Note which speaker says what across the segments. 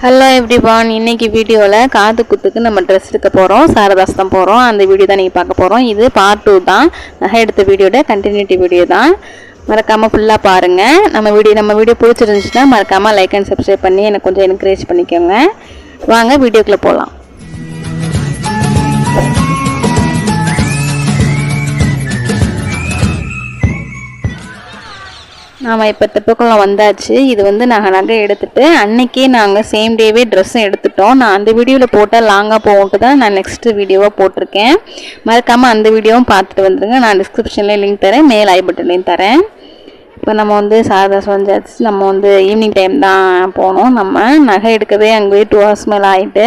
Speaker 1: Hello everyone இன்னைக்கு வீடியோவில் காது குத்துக்கு நம்ம ட்ரெஸ் எடுக்க போகிறோம் சாரதாஸ் தான் போகிறோம் அந்த வீடியோ தான் நீங்கள் பார்க்க போகிறோம் இது பார்ட் டூ தான். நகை எடுத்த வீடியோட கண்டினியூட்டி வீடியோ தான். மறக்காமல் ஃபுல்லாக பாருங்கள் நம்ம வீடியோ நம்ம வீடியோ பிடிச்சிருந்துச்சுன்னா மறக்காமல் லைக் அண்ட் சப்ஸ்கிரைப் பண்ணி எனக்கு கொஞ்சம் என்கரேஜ் பண்ணிக்கோங்க. வாங்க வீடியோக்குள்ளே போகலாம் நாம் இப்போ தெப்பக்குளம் வந்தாச்சு. இது வந்து நாங்கள் நகை எடுத்துட்டு அன்னைக்கே நாங்கள் சேம் டேவே ட்ரெஸ்ஸும் எடுத்துட்டோம். நான் அந்த வீடியோவில் போட்டால் லாங்காக போகும்ட்டு தான் நான் நெக்ஸ்ட் வீடியோவாக போட்டிருக்கேன். மறக்காமல் அந்த வீடியோவும் பார்த்துட்டு வந்துடுங்க நான் டிஸ்கிரிப்ஷன்லேயும் லிங்க் தரேன். மேல் ஐ பட்டன்லேயும் தரேன். இப்போ நம்ம வந்து சாரதா வந்தாச்சு நம்ம வந்து ஈவினிங் டைம் தான் போனோம். நம்ம நகை எடுக்கவே அங்கே டூ ஹவர்ஸ் மேலே ஆகிட்டு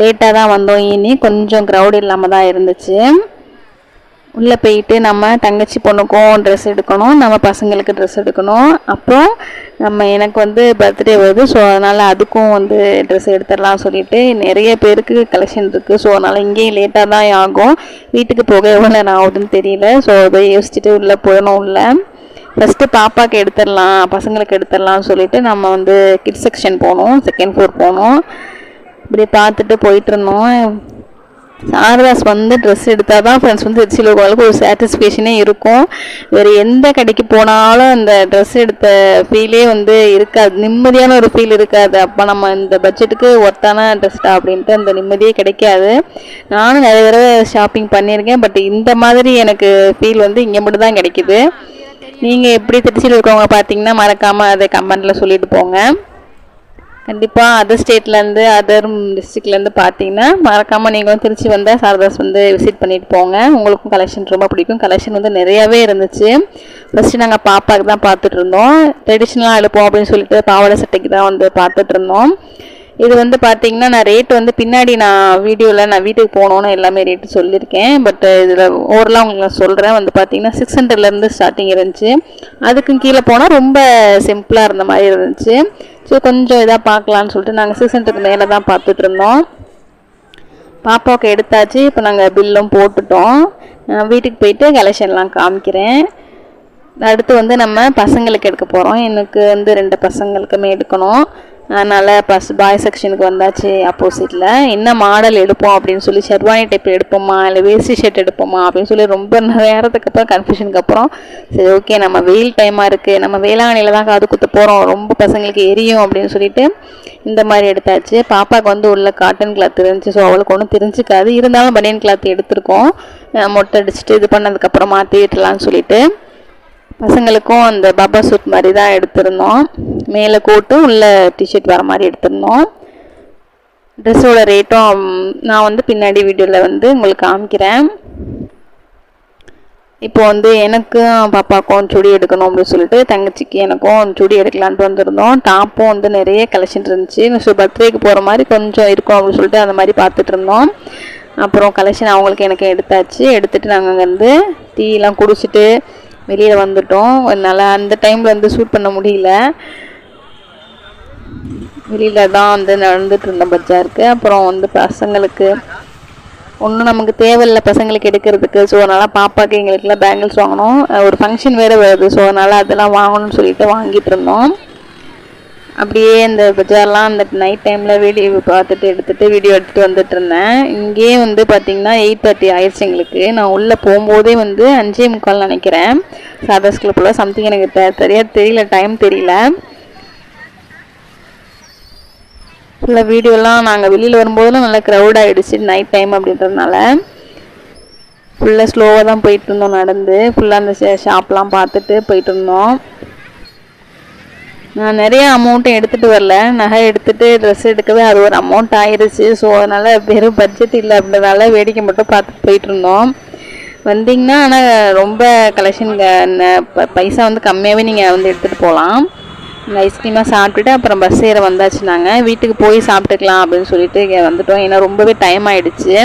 Speaker 1: லேட்டாக தான் வந்தோம். ஈவினிங் கொஞ்சம் க்ரௌட் இல்லாமல் தான் இருந்துச்சு. உள்ளே போயிட்டு நம்ம தங்கச்சி பொண்ணுக்கும் ட்ரெஸ் எடுக்கணும் நம்ம பசங்களுக்கு ட்ரெஸ் எடுக்கணும். அப்புறம் நம்ம எனக்கு வந்து பர்த்டே வருது ஸோ அதனால் அதுக்கும் வந்து ட்ரெஸ் எடுத்துடலாம் சொல்லிட்டு நிறைய பேருக்கு கலெக்ஷன் இருக்குது ஸோ அதனால் இங்கேயும் லேட்டாக தான் ஆகும். வீட்டுக்கு போக எவ்வளோ நேரம் ஆகுதுன்னு தெரியல. ஸோ அதை யோசிச்சுட்டு உள்ளே போயணும் உள்ளே. ஃபஸ்ட்டு பாப்பாவுக்கு எடுத்துடலாம் பசங்களுக்கு எடுத்துடலாம்னு சொல்லிட்டு நம்ம வந்து கிட்ஸ் செக்ஷன் போனோம் செகண்ட் ஃப்ளோர் போனோம் இப்படி பார்த்துட்டு போயிட்டுருந்தோம் சாரதாஸ் வந்து ட்ரெஸ் எடுத்தால் தான் ஃப்ரெண்ட்ஸ் வந்து திருச்சியில் இருக்கவங்களுக்கு ஒரு சாட்டிஸ்ஃபேக்ஷனே இருக்கும். வேறு எந்த கடைக்கு போனாலும் அந்த ட்ரெஸ் எடுத்த ஃபீலே வந்து இருக்காது. நிம்மதியான ஒரு ஃபீல் இருக்காது. அப்போ நம்ம இந்த பட்ஜெட்டுக்கு ஒர்த்தான ட்ரெஸ்டா அப்படின்ட்டு அந்த நிம்மதியே கிடைக்காது. நானும் நிறைய தடவை ஷாப்பிங் பண்ணியிருக்கேன். பட் இந்த மாதிரி எனக்கு ஃபீல் வந்து இங்கே மட்டும் தான் கிடைக்குது. நீங்கள் எப்படி திருச்சியில் இருக்கவங்க பார்த்தீங்கன்னா மறக்காமல் அதை கமெண்ட்டில் சொல்லிட்டு போங்க. கண்டிப்பாக அதர் ஸ்டேட்லேருந்து அதர் டிஸ்ட்ரிக்ட்லேருந்து பார்த்தீங்கன்னா மறக்காமல் நீங்கள் வந்து திருச்சி வந்தால் சாரதாஸ் வந்து விசிட் பண்ணிட்டு போங்க. உங்களுக்கும் கலெக்ஷன் ரொம்ப பிடிக்கும். கலெக்ஷன் வந்து நிறையாவே இருந்துச்சு. ஃபஸ்ட்டு நாங்கள் பாப்பாவுக்கு தான் பார்த்துட்டு இருந்தோம். ட்ரெடிஷ்னலாக எடுப்போம் அப்படின்னு சொல்லிட்டு பாவாடை சட்டைக்கு தான் வந்து பார்த்துட்டு இருந்தோம். இது வந்து பார்த்தீங்கன்னா நான் ரேட் வந்து பின்னாடி நான் வீடியோவில் நான் வீட்டுக்கு போனோன்னு எல்லாமே ரேட்டு சொல்லியிருக்கேன். பட் இதில் ஓவரலாக உங்களுக்கு நான் சொல்கிறேன் வந்து பார்த்தீங்கன்னா சிக்ஸ் ஹண்ட்ரட்லேருந்து ஸ்டார்டிங் இருந்துச்சு. அதுக்கும் கீழே போனால் ரொம்ப சிம்பிளாக இருந்த மாதிரி இருந்துச்சு. ஸோ கொஞ்சம் இதாக பார்க்கலான்னு சொல்லிட்டு நாங்கள் சிக்ஸ் ஹண்ட்ரட் மேலே தான் பார்த்துட்டு இருந்தோம். பாப்பாவுக்கு எடுத்தாச்சு. இப்போ நாங்கள் பில்லும் போட்டுட்டோம். நான் வீட்டுக்கு போயிட்டு கலெக்ஷன்லாம் காமிக்கிறேன். அடுத்து வந்து நம்ம பசங்களுக்கு எடுக்க போகிறோம் எனக்கு வந்து ரெண்டு பசங்களுக்குமே எடுக்கணும். அதனால் பஸ் பாய் செக்ஷனுக்கு வந்தாச்சு ஆப்போசிட்டில் என்ன மாடல் எடுப்போம் அப்படின்னு சொல்லி ஷெர்வானி டைப் எடுப்போமா இல்லை வேஸ்டி ஷர்ட் எடுப்போமா அப்படின்னு சொல்லி ரொம்ப நேரத்துக்கு அப்புறம் கன்ஃபியூஷனுக்கு அப்புறம் சரி ஓகே நம்ம வெயில் டைமாக இருக்குது நம்ம வேளாங்கண்ணியில் தான் காது குத்து போகிறோம் ரொம்ப பசங்களுக்கு எரியும் அப்படின்னு சொல்லிட்டு இந்த மாதிரி எடுத்தாச்சு. பாப்பாவுக்கு வந்து உள்ள காட்டன் கிளாத் இருந்துச்சு. ஸோ அவளுக்கு ஒன்றும் தெரிஞ்சுக்காது. இருந்தாலும் பனியன் கிளாத் எடுத்திருக்கோம். மொட்டை அடிச்சுட்டு இது பண்ணதுக்கப்புறம் மாற்றி விட்டுலான்னு சொல்லிட்டு. பசங்களுக்கும் அந்த பாபா சூட் மாதிரி தான் எடுத்திருந்தோம். மேலே கோட்டும் உள்ளே டிஷர்ட் வர மாதிரி எடுத்திருந்தோம். ட்ரெஸ்ஸோட ரேட்டும் நான் வந்து பின்னாடி வீடியோவில் வந்து உங்களுக்கு காமிக்கிறேன். இப்போ வந்து எனக்கும் பாப்பாக்கும் சுடி எடுக்கணும் அப்படின்னு சொல்லிட்டு தங்கச்சிக்கு எனக்கும் சுடி எடுக்கலான்ட்டு வந்திருந்தோம். டாப்பும் வந்து நிறைய கலெக்ஷன் இருந்துச்சு. ஸோ பர்த்டேக்கு போகிற மாதிரி கொஞ்சம் இருக்கும் அப்படின்னு சொல்லிட்டு அந்த மாதிரி பார்த்துட்டு இருந்தோம். அப்புறம் கலெக்ஷன் அவங்களுக்கு எனக்கு எடுத்தாச்சு. எடுத்துட்டு நாங்கள் அங்கேருந்து டீலாம் குடிச்சிட்டு வெளியில் வந்துட்டோம். அதனால் அந்த டைமில் வந்து ஷூட் பண்ண முடியல. வெளியில் தான் வந்து நடந்துட்டு இருந்த பஜாருக்கு. அப்புறம் வந்து பசங்களுக்கு ஒன்றும் நமக்கு தேவையில்லை பசங்களுக்கு எடுக்கிறதுக்கு. ஸோ அதனால் பாப்பாக்கு எங்களுக்குலாம் பேங்கிள்ஸ் வாங்கணும். ஒரு ஃபங்க்ஷன் வேறு வருது. ஸோ அதனால் அதெல்லாம் வாங்கணும்னு சொல்லிட்டு வாங்கிட்டு இருந்தோம். அப்படியே இந்த பஜார்லாம் அந்த நைட் டைமில் வீடியோ பார்த்துட்டு எடுத்துகிட்டு வீடியோ எடுத்துகிட்டு வந்துட்டு இருந்தேன். இங்கேயே வந்து பார்த்திங்கன்னா எயிட் தேர்ட்டி ஆயிடுச்சு எங்களுக்கு. நான் உள்ளே போகும்போதே வந்து அஞ்சே முக்கால் நினைக்கிறேன். சாதாஸ் கிளப்பில் சம்திங் எனக்கு சரியாக தெரியல டைம் தெரியல. ஃபுல்லாக வீடியோலாம் நாங்கள் வெளியில் வரும்போதெல்லாம் நல்லா க்ரௌட் ஆகிடுச்சு நைட் டைம் அப்படின்றதுனால. ஃபுல்லாக ஸ்லோவாக தான் போயிட்டு இருந்தோம் நடந்து. ஃபுல்லாக அந்த ஷாப்லாம் பார்த்துட்டு போயிட்டு இருந்தோம். நான் நிறைய அமௌண்ட்டும் எடுத்துகிட்டு வரல. நகை எடுத்துகிட்டு ட்ரெஸ் எடுக்கவே அது ஒரு அமௌண்ட் ஆயிடுச்சு ஸோ அதனால் வெறும் பட்ஜெட் இல்லை அப்படின்றதால வேடிக்கை மட்டும் பார்த்துட்டு போயிட்டுருந்தோம் வந்தீங்கன்னா ஆனால் ரொம்ப கலெக்ஷன் பைசா வந்து கம்மியாகவே நீங்கள் வந்து எடுத்துகிட்டு போகலாம். ஐஸ்கிரீமாக சாப்பிட்டுட்டு அப்புறம் பஸ் ஏற வந்தாச்சு நாங்கள் வீட்டுக்கு போய் சாப்பிட்டுக்கலாம் அப்படின்னு சொல்லிட்டு இங்கே வந்துட்டோம். ஏன்னா ரொம்பவே டைம் ஆகிடுச்சு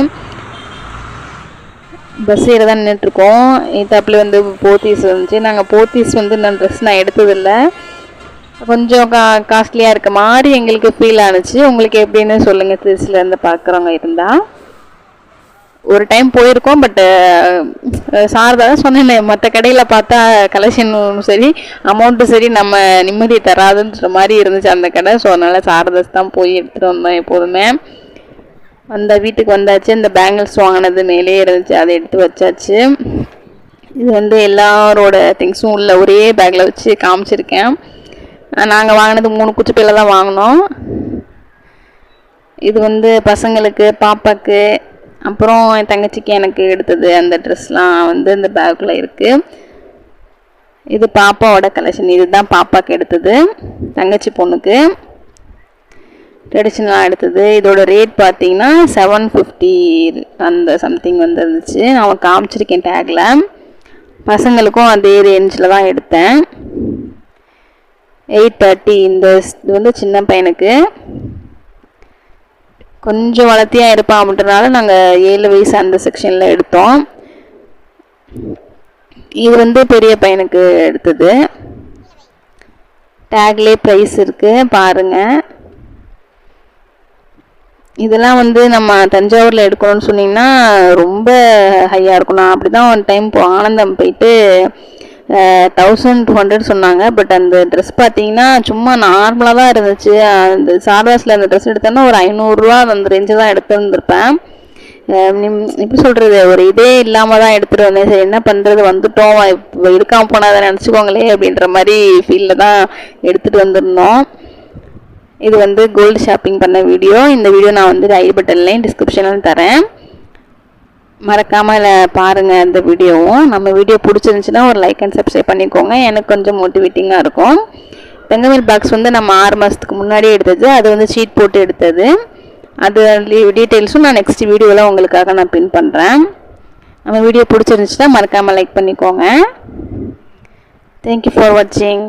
Speaker 1: பஸ் ஏற தான் நின்றுட்டுருக்கோம் இதாப்பில் வந்து போத்தீஸ் வந்துச்சு. நாங்கள் போத்தீஸ் வந்து நான் ட்ரெஸ் நான் எடுத்ததில்லை. கொஞ்சம் கா காஸ்ட்லியாக இருக்க மாதிரி எங்களுக்கு ஃபீல் ஆனுச்சு. உங்களுக்கு எப்படின்னு சொல்லுங்கள் திருச்சியிலேருந்து பார்க்குறவங்க இருந்தால் ஒரு டைம் போயிருக்கோம் பட்டு சாரதா தான் சொன்னேன். மற்ற கடையில் பார்த்தா கலெக்ஷனும் சரி அமௌண்ட்டும் சரி நம்ம நிம்மதி தராதுன்ற மாதிரி இருந்துச்சு அந்த கடை. ஸோ அதனால் சாரதாஸ் தான் போய் எடுத்துகிட்டு வந்தோம் எப்போதுமே. அந்த வீட்டுக்கு வந்தாச்சு. இந்த பேங்கிள்ஸ் வாங்கினது மேலே இருந்துச்சு. அதை எடுத்து வச்சாச்சு. இது வந்து எல்லாரோட திங்ஸும் உள்ள ஒரே பேக்கில் வச்சு காமிச்சிருக்கேன். நாங்கள் வாங்கினது மூணு குச்சிப்பையில் தான் வாங்கினோம். இது வந்து பசங்களுக்கு பாப்பாக்கு அப்புறம் என் தங்கச்சிக்கு எனக்கு எடுத்தது அந்த ட்ரெஸ்லாம் வந்து இந்த பேக்கில் இருக்குது இது பாப்பாவோட கலெக்ஷன் இதுதான் பாப்பாவுக்கு எடுத்தது தங்கச்சி பொண்ணுக்கு. ட்ரெடிஷ்னலாக எடுத்தது. இதோட ரேட் பார்த்தீங்கன்னா செவன் ஃபிஃப்டி அந்த சம்திங் வந்துருந்துச்சு. நான் காமிச்சிருக்கேன் டேக்கில் பசங்களுக்கும் அதே ரேஞ்சில் தான் எடுத்தேன். எயிட் தேர்ட்டி இந்த இது வந்து சின்ன பையனுக்கு. கொஞ்சம் வளர்த்தியாக இருப்பான் அப்படின்றனால நாங்கள் ஏழு வயசு அந்த செக்ஷனில் எடுத்தோம். இது வந்து பெரிய பையனுக்கு எடுத்தது. டேக்லேயே ப்ரைஸ் இருக்குது பாருங்கள் இதெல்லாம் வந்து நம்ம தஞ்சாவூரில் எடுக்கணும்னு சொன்னிங்கன்னா ரொம்ப ஹையாக இருக்கும். நான் அப்படி தான் ஒன் டைம் ஆனந்தம் போயிட்டு தௌசண்ட் டூ ஹண்ட்ரட் சொன்னாங்க. பட் அந்த ட்ரெஸ் பார்த்தீங்கன்னா சும்மா நார்மலாக தான் இருந்துச்சு. அந்த சார்வாஸில் அந்த ட்ரெஸ் எடுத்தேன்னா ஒரு ஐநூறுரூவா அந்த ரேஞ்சு தான் எடுத்துருந்துருப்பேன். எப்படி சொல்கிறது ஒரு இதே இல்லாமல் தான் எடுத்துகிட்டு வந்தேன். சரி என்ன பண்ணுறது வந்துட்டோம். இப்போ இருக்காமல் போனால் நினச்சிக்கோங்களே அப்படின்ற மாதிரி ஃபீலில் தான் எடுத்துகிட்டு வந்திருந்தோம். இது வந்து கோல்டு ஷாப்பிங் பண்ண வீடியோ இந்த வீடியோ நான் வந்து ஐ பட்டன்லேயும் டிஸ்கிரிப்ஷன்லையும் தரேன். மறக்காமல் பாருங்கள் இந்த வீடியோவும் நம்ம வீடியோ பிடிச்சிருந்துச்சின்னா ஒரு லைக் அண்ட் சப்ஸ்கிரைப் பண்ணிக்கோங்க. எனக்கு கொஞ்சம் மோட்டிவேட்டிங்காக இருக்கும். தங்கமேல் பாக்ஸ் வந்து நம்ம ஆறு மாதத்துக்கு முன்னாடியே எடுத்தது. அது வந்து ஷீட் போட்டு எடுத்தது. அது டீட்டெயில்ஸும் நான் நெக்ஸ்ட் வீடியோவில் உங்களுக்காக நான் பின் பண்ணுறேன் நம்ம வீடியோ பிடிச்சிருந்துச்சுன்னா மறக்காமல் லைக் பண்ணிக்கோங்க. தேங்க்யூ ஃபார் வாட்சிங்